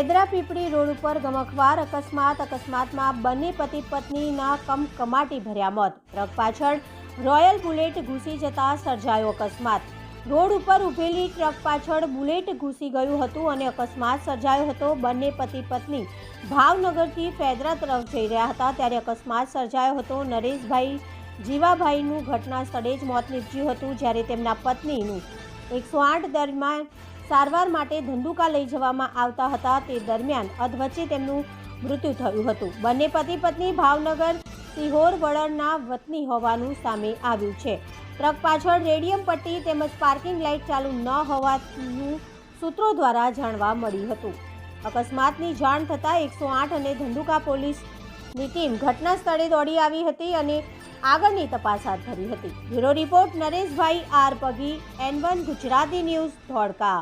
ગોધરા પીપળી road ઉપર ગમખવાર અકસ્માત, અકસ્માતમાં બંને પતિ પત્નીના કમકમાટી ભર્યા મોત. ટ્રક પાછળ રોયલ બુલેટ ઘૂસી જતા સર્જાયો અકસ્માત. રોડ ઉપર ઊભેલી ટ્રક પાછળ બુલેટ ઘૂસી ગયું હતું અને અકસ્માત સર્જાયો હતો. બંને પતિ પત્ની ભાવનગરથી ફેદરા તરફ જઈ રહ્યા હતા ત્યારે અકસ્માત સર્જાયો હતો. નરેશભાઈ જીવાભાઈનું ઘટના સ્થળે જ મોત નીપજ્યું હતું જ્યારે તેમના પત્નીનું એકસો આઠ દરમિયાન સારવાર માટે ધંધુકા લઈ જવામાં આવતા હતા. તે દરમિયાન અધવચ્ચે તેમનું મૃત્યુ થયું હતું. બંને પતિ પત્ની ભાવનગર, સિહોર વળણના વતની હોવાનું સામે આવ્યું છે. ટ્રક પાછળ રેડિયમ પટ્ટી તેમજ પાર્કિંગ લાઇટ ચાલુ ન હોવાનું સૂત્રો દ્વારા જાણવા મળ્યું હતું. અકસ્માતની જાણ થતાં એકસો આઠ અને ધંધુકા પોલીસની ટીમ ઘટના સ્થળે દોડી આવી હતી અને આગળની તપાસ હાથ ધરી હતી. Bureau report Nareshbhai R Pagi, N one Gujarati news Dholka.